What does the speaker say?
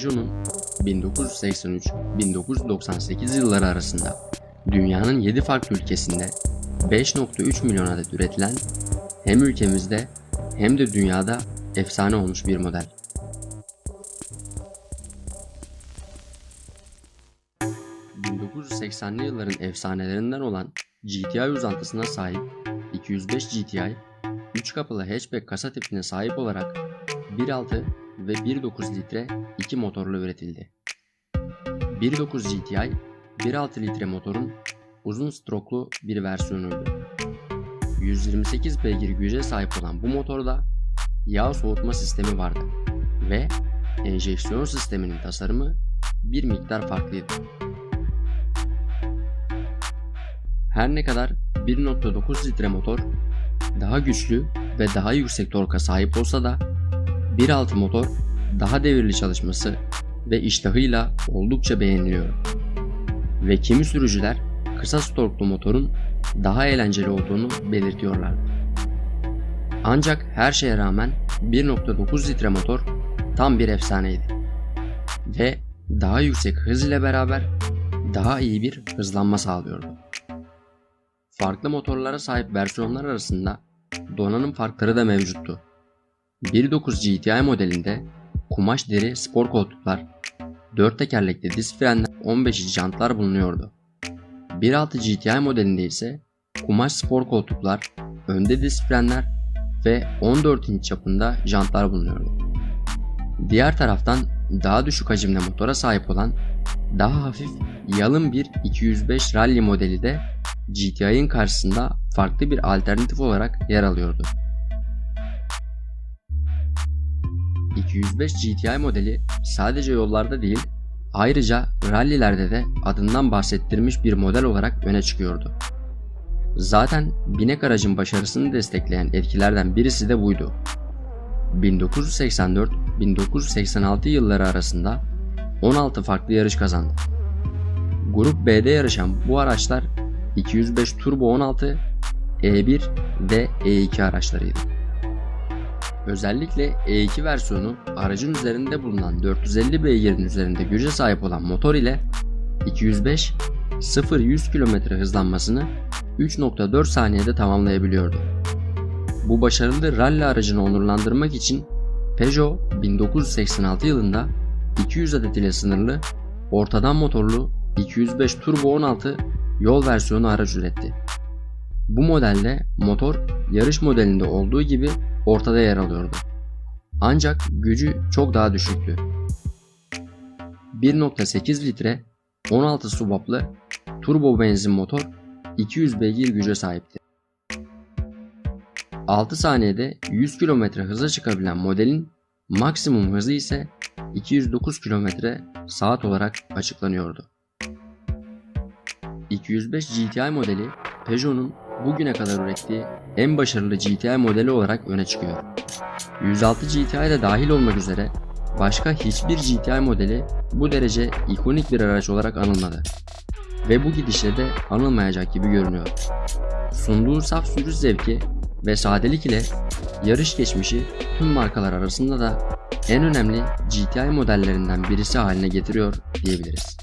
Peugeot'un 1983-1998 yılları arasında dünyanın 7 farklı ülkesinde 5.3 milyon adet üretilen hem ülkemizde hem de dünyada efsane olmuş bir model. ...1980'li yılların efsanelerinden olan GTI uzantısına sahip 205 GTI, 3 kapılı hatchback kasa tipine sahip olarak 1.6 ve 1.9 litre iki motorla üretildi. 1.9 GTI 1.6 litre motorun uzun stroklu bir versiyonuydu. 128 beygir güce sahip olan bu motorda yağ soğutma sistemi vardı ve enjeksiyon sisteminin tasarımı bir miktar farklıydı. Her ne kadar 1.9 litre motor daha güçlü ve daha yüksek torka sahip olsa da 1.6 motor daha devirli çalışması ve iştahıyla oldukça beğeniliyor. Ve kimi sürücüler kısa torklu motorun daha eğlenceli olduğunu belirtiyorlar. Ancak her şeye rağmen 1.9 litre motor tam bir efsaneydi. Ve daha yüksek hız ile beraber daha iyi bir hızlanma sağlıyordu. Farklı motorlara sahip versiyonlar arasında donanım farkları da mevcuttu. 1.9 GTI modelinde kumaş deri spor koltuklar, 4 tekerlekli disk frenler, 15 inç jantlar bulunuyordu. 1.6 GTI modelinde ise kumaş spor koltuklar, önde disk frenler ve 14 inç çapında jantlar bulunuyordu. Diğer taraftan daha düşük hacimde motora sahip olan daha hafif yalın bir 205 Rally modeli de GTI'nin karşısında farklı bir alternatif olarak yer alıyordu. 205 GTI modeli sadece yollarda değil, ayrıca rallilerde de adından bahsettirmiş bir model olarak öne çıkıyordu. Zaten binek aracın başarısını destekleyen etkilerden birisi de buydu. 1984-1986 yılları arasında 16 farklı yarış kazandı. Grup B'de yarışan bu araçlar 205 Turbo 16, E1 ve E2 araçlarıydı. Özellikle E2 versiyonu aracın üzerinde bulunan 450 beygirin üzerinde güce sahip olan motor ile 205 0-100 km hızlanmasını 3.4 saniyede tamamlayabiliyordu. Bu başarılı rally aracını onurlandırmak için Peugeot 1986 yılında 200 adet ile sınırlı ortadan motorlu 205 Turbo 16 yol versiyonu araç üretti. Bu modelde motor yarış modelinde olduğu gibi ortada yer alıyordu. Ancak gücü çok daha düşüktü. 1.8 litre 16 subaplı turbo benzin motor 200 beygir güce sahipti. 6 saniyede 100 km hıza çıkabilen modelin maksimum hızı ise 209 km saat olarak açıklanıyordu. 205 GTI modeli Peugeot'un bugüne kadar ürettiği en başarılı GTI modeli olarak öne çıkıyor. 106 GTI de dahil olmak üzere başka hiçbir GTI modeli bu derece ikonik bir araç olarak anılmadı. Ve bu gidişle de anılmayacak gibi görünüyor. Sunduğu saf sürüş zevki ve sadelik ile yarış geçmişi tüm markalar arasında da en önemli GTI modellerinden birisi haline getiriyor diyebiliriz.